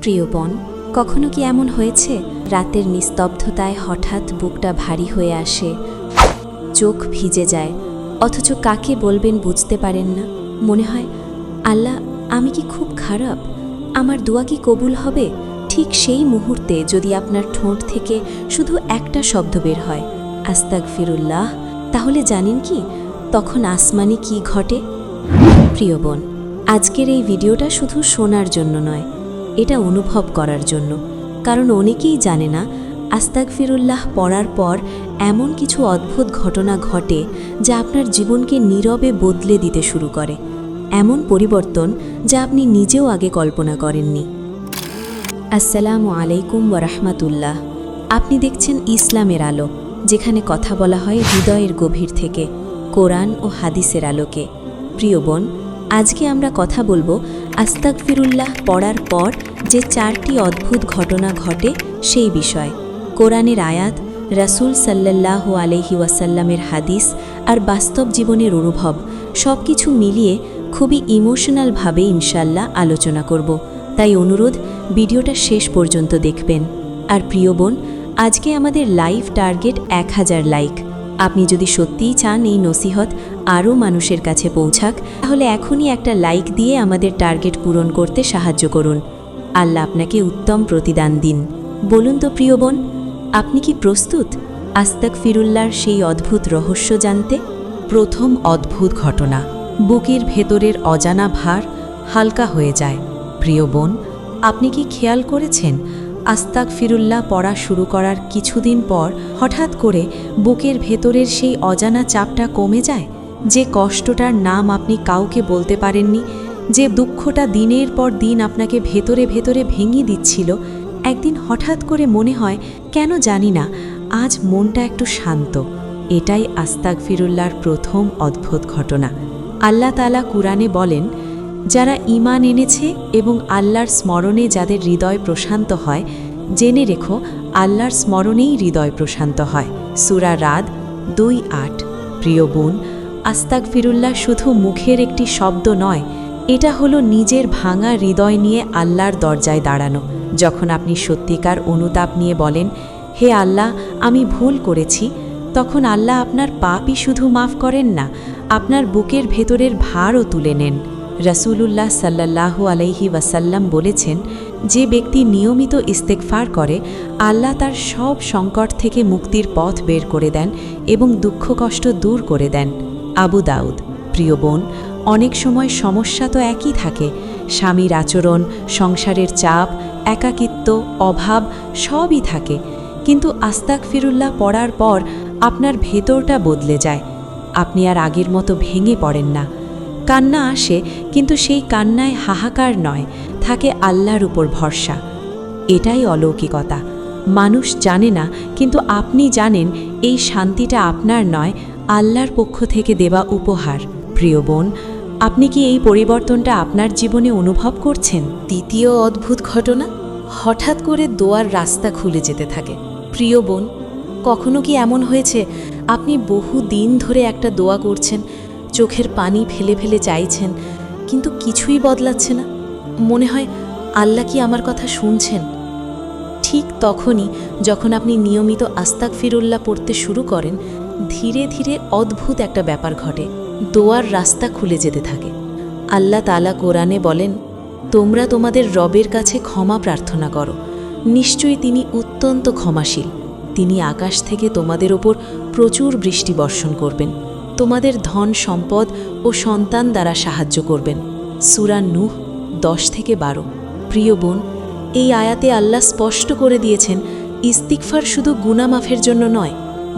প্রিয় বন, কখনো কি এমন হয়েছে? রাতের নিস্তব্ধতায় হঠাৎ বুকটা ভারী হয়ে আসে। চোখ ভিজে যায়। অথচ কাকে বলবেন বুঝতে পারেন না। মনে হয়, আল্লাহ, আমি কি খুব খারাপ? আমার দোয়া কি কবুল হবে? ঠিক সেই মুহূর্তে যদি আপনার ঠোঁট থেকে শুধু একটা শব্দ বের হয় আস্তাক ফিরুল্লাহ তাহলে জানেন কি, তখন আসমানি কি ঘটে? প্রিয় বোন, আজকের এই ভিডিওটা শুধু শোনার জন্য নয় এটা অনুভব করার জন্য। কারণ অনেকেই জানে না আস্তাক ফিরুল্লাহ পড়ার পর এমন কিছু অদ্ভুত ঘটনা ঘটে যা আপনার জীবনকে নীরবে বদলে দিতে শুরু করে। এমন পরিবর্তন যা আপনি নিজেও আগে কল্পনা করেননি। আসসালামু আলাইকুম ওরহমাতুল্লাহ আপনি দেখছেন ইসলামের আলো, যেখানে কথা বলা হয় হৃদয়ের গভীর থেকে, কোরআন ও হাদিসের আলোকে। প্রিয় বোন, আজকে আমরা কথা বলব আস্তাক ফিরুল্লাহ পড়ার পর যে চারটি অদ্ভুত ঘটনা ঘটে সেই বিষয়। কোরআনের আয়াত, রাসূল সাল্লাল্লাহু আলহি ওয়াসাল্লামের হাদিস আর বাস্তব জীবনের অনুভব সব কিছু মিলিয়ে খুবই ইমোশনালভাবে ইনশাল্লাহ আলোচনা করব। তাই অনুরোধ, ভিডিওটা শেষ পর্যন্ত দেখবেন। আর প্রিয় বোন, আজকে আমাদের লাইভ টার্গেট এক হাজার লাইক। আপনি যদি সত্যিই চান এই নসিহত আরও মানুষের কাছে পৌঁছাক, তাহলে এখনই একটা লাইক দিয়ে আমাদের টার্গেট পূরণ করতে সাহায্য করুন। আল্লাহ আপনাকে উত্তম প্রতিদান দিন। বলুন তো প্রিয় বোন, আপনি কি প্রস্তুত? আস্তাক ফিরুল্লার সেই অদ্ভুত রহস্য জানতে? প্রথম অদ্ভুত ঘটনা, বুকের ভেতরের অজানা ভার হালকা হয়ে যায়। প্রিয় বোন, আপনি কি খেয়াল করেছেন? আস্তাক ফিরুল্লাহ পড়া শুরু করার কিছুদিন পর হঠাৎ করে বুকের ভেতরের সেই অজানা চাপটা কমে যায়? যে কষ্টটার নাম আপনি কাউকে বলতে পারেননি, যে দুঃখটা দিনের পর দিন আপনাকে ভেতরে ভেতরে ভেঙে দিচ্ছিল, একদিন হঠাৎ করে মনে হয়, কেন জানি না, আজ মনটা একটু শান্ত। এটাই আস্তাক ফিরুল্লার প্রথম অদ্ভুত ঘটনা। আল্লাহ তালা কুরআনে বলেন, যারা ঈমান এনেছে এবং আল্লাহর স্মরণে যাদের হৃদয় প্রশান্ত হয়, জেনে রেখো, আল্লাহর স্মরণেই হৃদয় প্রশান্ত হয়। সুরা রাদ দুই আট। প্রিয় বোন আস্তাক ফিরুল্লাহ শুধু মুখের একটি শব্দ নয়, এটা হলো নিজের ভাঙা হৃদয় নিয়ে আল্লাহর দরজায় দাঁড়ানো। যখন আপনি সত্যিকার অনুতাপ নিয়ে বলেন, হে আল্লাহ, আমি ভুল করেছি, তখন আল্লাহ আপনার পাপই শুধু মাফ করেন না, আপনার বুকের ভেতরের ভারও তুলে নেন। রসুলুল্লাহ সাল্লাল্লাহু আলাইহি ওয়াসাল্লাম বলেছেন, যে ব্যক্তি নিয়মিত ইস্তেকফার করে, আল্লাহ তার সব সংকট থেকে মুক্তির পথ বের করে দেন এবং দুঃখ কষ্ট দূর করে দেন। আবু দাউদ। প্রিয় বোন, অনেক সময় সমস্যা তো একই থাকে। স্বামীর আচরণ, সংসারের চাপ, একাকিত্ব, অভাব সবই থাকে। কিন্তু আস্তাক ফিরুল্লাহ পড়ার পর আপনার ভেতরটা বদলে যায়। আপনি আর আগের মতো ভেঙে পড়েন না। কান্না আসে, কিন্তু সেই কান্নায় হাহাকার নয়, থাকে আল্লাহর উপর ভরসা। এটাই অলৌকিকতা। মানুষ জানে না, কিন্তু আপনি জানেন, এই শান্তিটা আপনার নয় আল্লাহর পক্ষ থেকে দেওয়া উপহার। প্রিয় বোন, আপনি কি এই পরিবর্তনটা আপনার জীবনে অনুভব করছেন? দ্বিতীয় অদ্ভুত ঘটনা, হঠাৎ করে দোয়ার রাস্তা খুলে যেতে থাকে। প্রিয় বোন, কখনো কি এমন হয়েছে, আপনি বহু দিন ধরে একটা দোয়া করছেন, চোখের পানি ফেলে ফেলে চাইছেন, কিন্তু কিছুই বদলাচ্ছে না? মনে হয় আল্লাহ কি আমার কথা শুনছেন? ঠিক তখনই যখন আপনি নিয়মিত আস্তাক ফিরুল্লাহ পড়তে শুরু করেন ধীরে ধীরে অদ্ভুত একটা ব্যাপার ঘটে। দোয়ার রাস্তা খুলে যেতে থাকে। আল্লাহ তালা কোরআনে বলেন, তোমরা তোমাদের রবের কাছে ক্ষমা প্রার্থনা করো। নিশ্চয়ই তিনি অত্যন্ত ক্ষমাশীল। তিনি আকাশ থেকে তোমাদের ওপর প্রচুর বৃষ্টি বর্ষণ করবেন। তোমাদের ধন সম্পদ ও সন্তান দ্বারা সাহায্য করবেন। সুরা নুহ দশ থেকে বারো। প্রিয় বোন, এই আয়াতে আল্লাহ স্পষ্ট করে দিয়েছেন ইস্তিকফার শুধু গুনামাফের জন্য নয়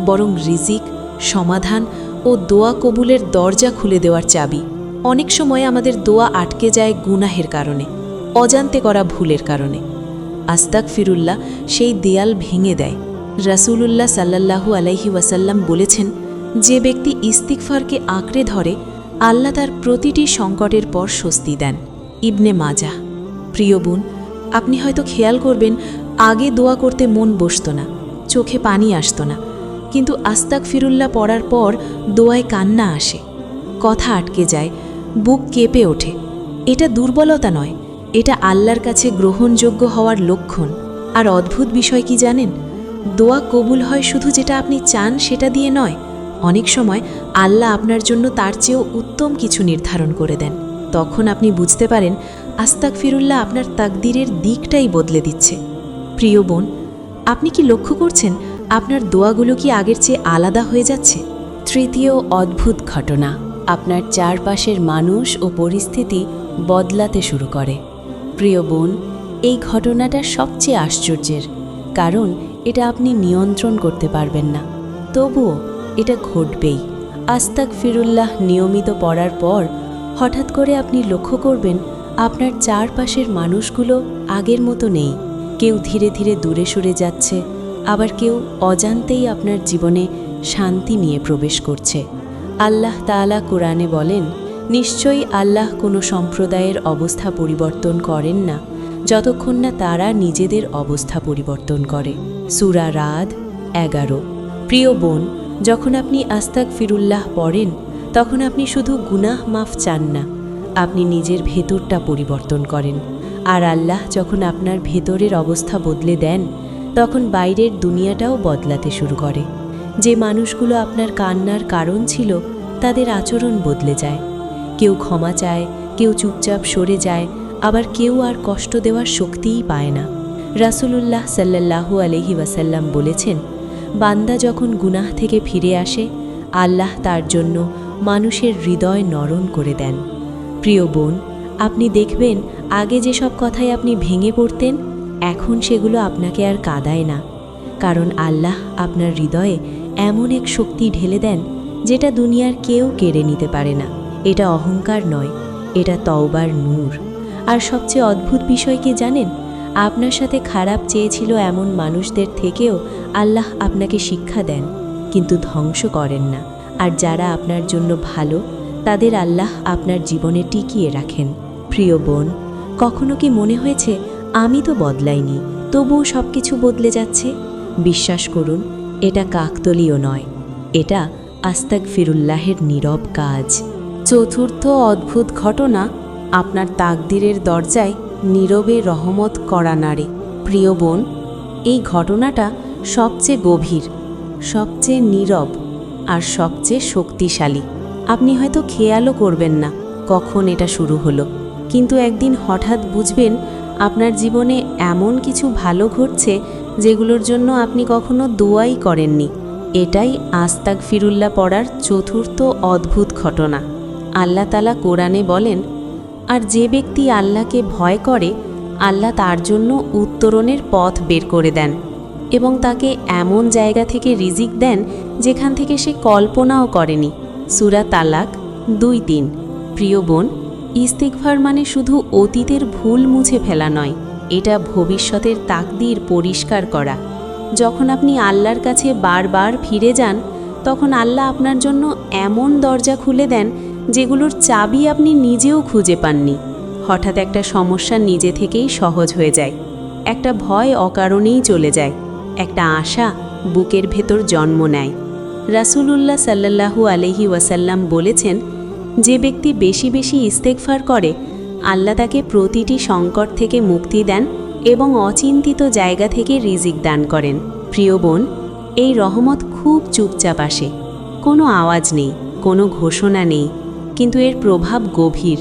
বরং রিজিক, সমাধান ও দোয়া কবুলের দরজা খুলে দেওয়ার চাবি। অনেক সময় আমাদের দোয়া আটকে যায় গুনাহের কারণে, অজান্তে করা ভুলের কারণে। আস্তাক ফিরুল্লাহ সেই দেয়াল ভেঙে দেয়। রাসূলুল্লাহ সাল্লাল্লাহু আলাইহি ওয়াসাল্লাম বলেছেন, যে ব্যক্তি ইস্তিকফারকে আঁকড়ে ধরে, আল্লাহ তার প্রতিটি সংকটের পর স্বস্তি দেন। ইবনে মাজা প্রিয় বোন, আপনি হয়তো খেয়াল করবেন, আগে দোয়া করতে মন বসত না, চোখে পানি আসত না। কিন্তু আস্তাক ফিরুল্লাহ পড়ার পর দোয়ায় কান্না আসে, কথা আটকে যায়, বুক কেঁপে ওঠে। এটা দুর্বলতা নয়, এটা আল্লাহর কাছে গ্রহণযোগ্য হওয়ার লক্ষণ। আর অদ্ভুত বিষয় কি জানেন? দোয়া কবুল হয় শুধু যেটা আপনি চান সেটা দিয়ে নয়, অনেক সময় আল্লাহ আপনার জন্য তার চেয়েও উত্তম কিছু নির্ধারণ করে দেন। তখন আপনি বুঝতে পারেন আস্তাক ফিরুল্লাহ আপনার তাকদিরের দিকটাই বদলে দিচ্ছে। প্রিয় বোন, আপনি কি লক্ষ্য করছেন আপনার দোয়াগুলো কি আগের চেয়ে আলাদা হয়ে যাচ্ছে? তৃতীয় অদ্ভুত ঘটনা। আপনার চারপাশের মানুষ ও পরিস্থিতি বদলাতে শুরু করে। প্রিয় বোন, এই ঘটনাটা সবচেয়ে আশ্চর্যের, কারণ এটা আপনি নিয়ন্ত্রণ করতে পারবেন না। তবুও এটা ঘটবেই। আস্তাক ফিরুল্লাহ নিয়মিত পড়ার পর হঠাৎ করে আপনি লক্ষ্য করবেন, আপনার চারপাশের মানুষগুলো আগের মতো নেই। কেউ ধীরে ধীরে দূরে সরে যাচ্ছে আবার কেউ অজান্তেই আপনার জীবনে শান্তি নিয়ে প্রবেশ করছে। আল্লাহ তাআলা কোরআনে বলেন, নিশ্চয়ই আল্লাহ কোনো সম্প্রদায়ের অবস্থা পরিবর্তন করেন না, যতক্ষণ না তারা নিজেদের অবস্থা পরিবর্তন করে। সুরা রাদ এগারো। প্রিয় বোন, যখন আপনি আস্তাক ফিরুল্লাহ পড়েন, তখন আপনি শুধু গুনাহ মাফ চান না, আপনি নিজের ভেতরটা পরিবর্তন করেন। আর আল্লাহ যখন আপনার ভেতরের অবস্থা বদলে দেন তখন বাইরের দুনিয়াটাও বদলাতে শুরু করে। যে মানুষগুলো আপনার কান্নার কারণ ছিল, তাদের আচরণ বদলে যায়। কেউ ক্ষমা চায়, কেউ চুপচাপ সরে যায়, আবার কেউ আর কষ্ট দেওয়ার শক্তিই পায় না। রাসূলুল্লাহ সাল্লাল্লাহু আলহি ওয়াসাল্লাম বলেছেন, বান্দা যখন গুনাহ থেকে ফিরে আসে, আল্লাহ তার জন্য মানুষের হৃদয় নরম করে দেন। প্রিয় বোন, আপনি দেখবেন, আগে যেসব কথায় আপনি ভেঙে পড়তেন এখন সেগুলো আপনাকে আর কাদায় না। কারণ আল্লাহ আপনার হৃদয়ে এমন এক শক্তি ঢেলে দেন, যেটা দুনিয়ার কেউ কেড়ে নিতে পারে না। এটা অহংকার নয়, এটা তওবার নূর। আর সবচেয়ে অদ্ভুত বিষয় কি জানেন? আপনার সাথে খারাপ চেয়েছিল এমন মানুষদের থেকেও আল্লাহ আপনাকে শিক্ষা দেন, কিন্তু ধ্বংস করেন না। আর যারা আপনার জন্য ভালো, তাদের আল্লাহ আপনার জীবনে টিকিয়ে রাখেন। প্রিয় বোন, কখনো কি মনে হয়েছে আমি তো বদলাইনি, তবুও সব কিছু বদলে যাচ্ছে। বিশ্বাস করুন, এটা কাকতলীয় নয়, এটা আস্তাক ফিরুল্লাহের নীরব কাজ। চতুর্থ অদ্ভুত ঘটনা আপনার তাকদিরের দরজায় নীরবে রহমত করা নারে প্রিয় বোন, এই ঘটনাটা সবচেয়ে গভীর, সবচেয়ে নীরব আর সবচেয়ে শক্তিশালী। আপনি হয়তো খেয়ালও করবেন না কখন এটা শুরু হলো, কিন্তু একদিন হঠাৎ বুঝবেন আপনার জীবনে এমন কিছু ভালো ঘটছে যেগুলোর জন্য আপনি কখনো দোয়াই করেননি। এটাই আস্তাক ফিরুল্লাহ পড়ার চতুর্থ অদ্ভুত ঘটনা। আল্লাহ তালা কোরআনে বলেন, আর যে ব্যক্তি আল্লাহকে ভয় করে, আল্লাহ তার জন্য উত্তরণের পথ বের করে দেন এবং তাকে এমন জায়গা থেকে রিজিক দেন যেখান থেকে সে কল্পনাও করেনি। সুরা তালাক দুই তিন। প্রিয় বোন ইস্তিকভার মানে শুধু অতীতের ভুল মুছে ফেলা নয়, এটা ভবিষ্যতের তাকদির পরিষ্কার করা। যখন আপনি আল্লাহর কাছে বারবার ফিরে যান, তখন আল্লাহ আপনার জন্য এমন দরজা খুলে দেন, যেগুলোর চাবি আপনি নিজেও খুঁজে পাননি। হঠাৎ একটা সমস্যা নিজে থেকেই সহজ হয়ে যায়। একটা ভয় অকারণেই চলে যায়। একটা আশা বুকের ভেতর জন্ম নেয়। রাসূলুল্লাহ সাল্লাল্লাহু আলহি ওয়াসাল্লাম বলেছেন যে ব্যক্তি বেশি বেশি ইস্তেকফার করে, আল্লাহ তাকে প্রতিটি সংকট থেকে মুক্তি দেন এবং অচিন্তিত জায়গা থেকে রিজিক দান করেন। প্রিয় বোন, এই রহমত খুব চুপচাপ আসে। কোনো আওয়াজ নেই, কোনো ঘোষণা নেই, কিন্তু এর প্রভাব গভীর।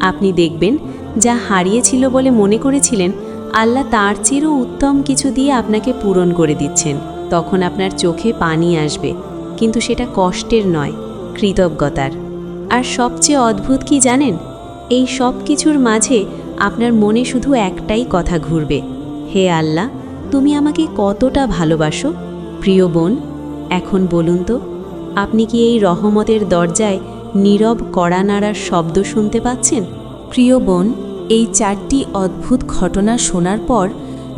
আপনি দেখবেন, যা হারিয়েছিল বলে মনে করেছিলেন, আল্লাহ তার চেয়েও উত্তম কিছু দিয়ে আপনাকে পূরণ করে দিচ্ছেন। তখন আপনার চোখে পানি আসবে, কিন্তু সেটা কষ্টের নয়, কৃতজ্ঞতার। আর সবচেয়ে অদ্ভুত কি জানেন? এই সব কিছুর মাঝে আপনার মনে শুধু একটাই কথা ঘুরবে। হে আল্লাহ, তুমি আমাকে কতটা ভালোবাসো। প্রিয় বোন, এখন বলুন তো, আপনি কি এই রহমতের দরজায় নীরব কড়া নাড়ার শব্দ শুনতে পাচ্ছেন? প্রিয় বোন, এই চারটি অদ্ভুত ঘটনা শোনার পর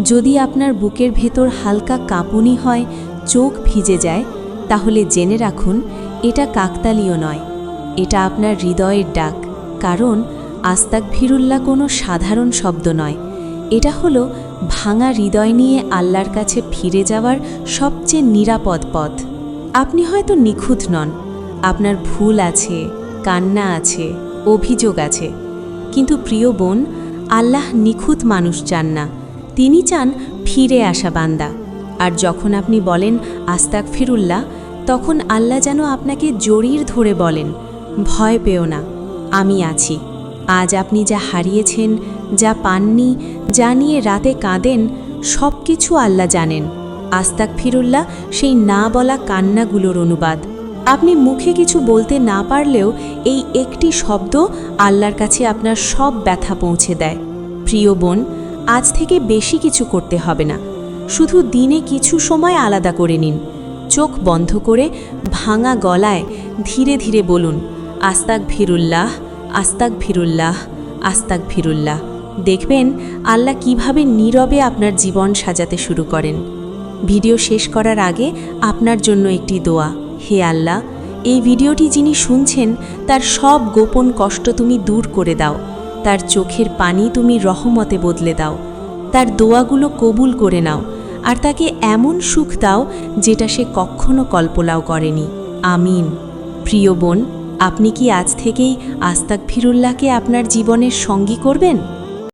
যদি আপনার বুকের ভেতর হালকা কাঁপুনি হয়, চোখ ভিজে যায়, তাহলে জেনে রাখুন, এটা কাকতালীয় নয়। এটা আপনার হৃদয়ের ডাক, কারণ আস্তাক ভিরুল্লাহ কোনো সাধারণ শব্দ নয়। এটা হলো ভাঙা হৃদয় নিয়ে আল্লাহর কাছে ফিরে যাওয়ার সবচেয়ে নিরাপদ পথ। আপনি হয়তো নিখুঁত নন, আপনার ভুল আছে, কান্না আছে, অভিযোগ আছে। কিন্তু প্রিয় বোন, আল্লাহ নিখুঁত মানুষ চান না। তিনি চান ফিরে আসা বান্দা। আর যখন আপনি বলেন আস্তাক ফিরুল্লাহ, তখন আল্লাহ যেন আপনাকে জড়ির ধরে বলেন। ভয় পেও না, আমি আছি। আজ আপনি যা হারিয়েছেন, যা পাননি, যা নিয়ে রাতে কাঁদেন সব কিছু আল্লাহ জানেন। আস্তাক ফিরুল্লাহ সেই না বলা কান্নাগুলোর অনুবাদ। আপনি মুখে কিছু বলতে না পারলেও এই একটি শব্দ আল্লাহর কাছে আপনার সব ব্যথা পৌঁছে দেয়। প্রিয় বোন, আজ থেকে বেশি কিছু করতে হবে না। শুধু দিনে কিছু সময় আলাদা করে নিন। চোখ বন্ধ করে ভাঙা গলায় ধীরে ধীরে বলুন আস্তাক ভিরুল্লাহ আস্তাক ভিরুল্লাহ আস্তাক ভিরুল্লাহ দেখবেন আল্লাহ কীভাবে নীরবে আপনার জীবন সাজাতে শুরু করেন। ভিডিও শেষ করার আগে আপনার জন্য একটি দোয়া। হে আল্লাহ, এই ভিডিওটি যিনি শুনছেন, তার সব গোপন কষ্ট তুমি দূর করে দাও। তার চোখের পানি তুমি রহমতে বদলে দাও। তার দোয়াগুলো কবুল করে নাও। আর তাকে এমন সুখ দাও, যেটা সে কখনো কল্পনাও করেনি। আমিন। প্রিয় বোন আপনি কি আজ থেকেই আস্তাক ফিরুল্লাহকে আপনার জীবনের সঙ্গী করবেন?